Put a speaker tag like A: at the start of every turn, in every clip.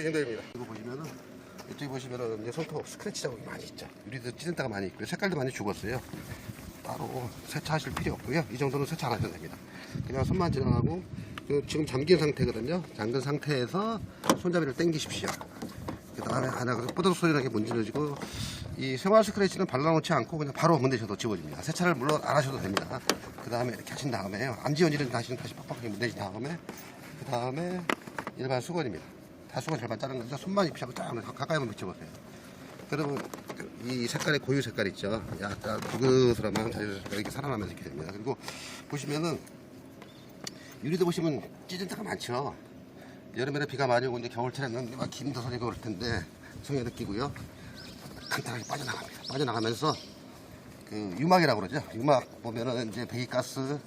A: 이 정도입니다. 이거 보시면은 이쪽에 보시면은 손톱 스크래치 자국이 많이 있죠. 유리도 찌든 데가 많이 있고요. 색깔도 많이 죽었어요. 따로 세차하실 필요 없고요. 이 정도는 세차 안 하셔도 됩니다. 그냥 손만 지나가고 그 지금 잠긴 상태거든요. 잠근 상태에서 손잡이를 당기십시오. 그 다음에 하나 뽀득 소리 나게 문질러지고 이 생활 스크래치는 발라놓지 않고 그냥 바로 문대셔도 지워집니다. 세차를 물론 안 하셔도 됩니다. 그 다음에 이렇게 하신 다음에 안 지워지는 다시는 다시 빡빡하게 문대신 다음에 그 다음에 일반 수건입니다. 다 수건 절반 자른 건데 손만 입히고 딱 한번 가까이 한번 비춰보세요. 여러분 이 색깔의 고유 색깔 있죠. 약간 부그스름한 이렇게 살아나면서 이렇게 됩니다. 그리고 보시면은 유리도 보시면 찢은 데가 많죠. 여름에는 비가 많이 오고 이제 겨울철에는 막 기름도 소리가 올 텐데 성에 느끼고요. 간단하게 빠져나갑니다. 빠져나가면서 그 유막이라고 그러죠. 유막 보면은 이제 배기가스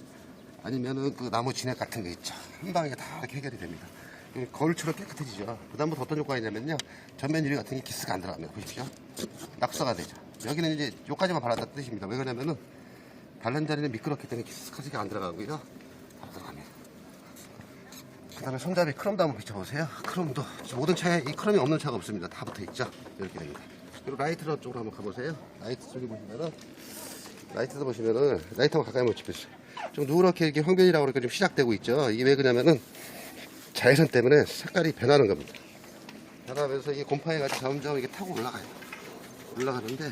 A: 아니면은 그 나무 진액 같은 거 있죠. 한 방에 다 이렇게 해결이 됩니다. 이 거울처럼 깨끗해지죠. 그 다음부터 어떤 효과가 있냐면요. 전면 유리 같은 게 기스가 안 들어갑니다. 보십시오. 낙서가 되죠. 여기는 이제 요까지만 발랐다 뜻입니다. 왜 그러냐면은 바른 자리는 미끄럽기 때문에 기스가 안 들어가고요. 다 들어갑니다. 그 다음에 손잡이 크롬도 한번 비춰보세요. 크롬도 모든 차에 이 크롬이 없는 차가 없습니다. 다 붙어있죠. 이렇게 됩니다. 그리고 라이트로 쪽으로 한번 가보세요. 라이트 쪽에 보시면은 라이트도 보시면은 라이트 한번 가까이 한번 짚으세요. 좀 누렇게 이렇게 황변이라고 그러니까 좀 시작되고 있죠. 이게 왜 그러냐면은 자외선 때문에 색깔이 변하는 겁니다. 변하면서 이게 곰팡이 같이 점점 이게 타고 올라가요. 올라가는데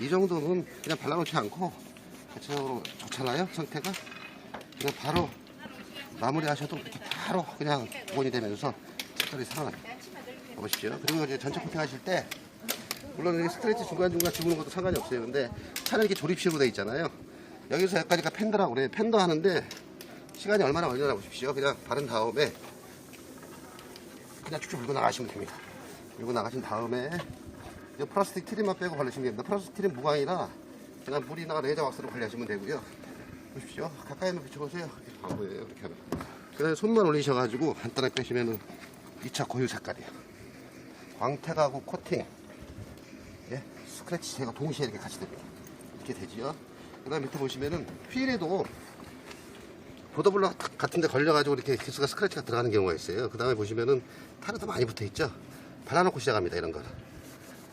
A: 이 정도는 그냥 발라놓지 않고 대체적으로 좋잖아요. 상태가 그냥 바로 마무리 하셔도 이렇게 바로 그냥 복원이 되면서 색깔이 살아납니다. 보십시오. 그리고 이제 전체 코팅 하실 때 물론 스트레치 중간중간 집는 것도 상관이 없어요. 근데 차는 이렇게 조립식으로 돼 있잖아요. 여기서 여기까지가 팬더라고 그래요. 팬더 하는데 시간이 얼마나 걸리나 보십시오. 그냥 바른 다음에 그냥 쭉쭉 밀고 나가시면 됩니다. 밀고 나가신 다음에 이 플라스틱 트림만 빼고 바르시면 됩니다. 플라스틱 트림 무광이라 그냥 물이나 레이저 왁스로 관리하시면 되고요. 보십시오. 가까이 한번 비춰보세요. 안 보여요. 이렇게 하면. 그다음에 손만 올리셔가지고 간단하게 빼시면은 2차 고유 색깔이에요. 광택하고 코팅, 예, 스크래치 제가 동시에 이렇게 같이 됩니다. 이렇게 되지요. 그 다음 밑에 보시면은 휠에도 보더블럭 같은 데 걸려가지고 이렇게 기스가 스크래치가 들어가는 경우가 있어요. 그 다음에 보시면은 타르도 많이 붙어 있죠. 발라놓고 시작합니다. 이런 거를.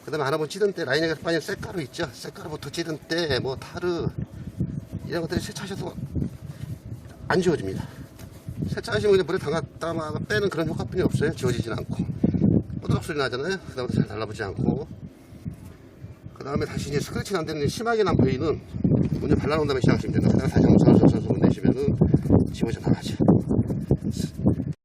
A: 그 다음에 하나 번 찌든 때 라인에 빠진 쇳가루 있죠. 쇳가루부터 찌든 때 뭐 타르 이런 것들이 세차하셔도 안 지워집니다. 세차하시면 그냥 물에 담갔다가 빼는 그런 효과뿐이 없어요. 지워지진 않고. 뽀드락 소리 나잖아요. 그 다음에 잘 달라붙지 않고. 그 다음에 다시 이제 스크래치 안 되는 심하게 난 부위는 먼저 발라놓은 다음에 시작하시면 됩니다. 그 다음에 다시 한번 살살살살 내시면은 지워져 나가죠.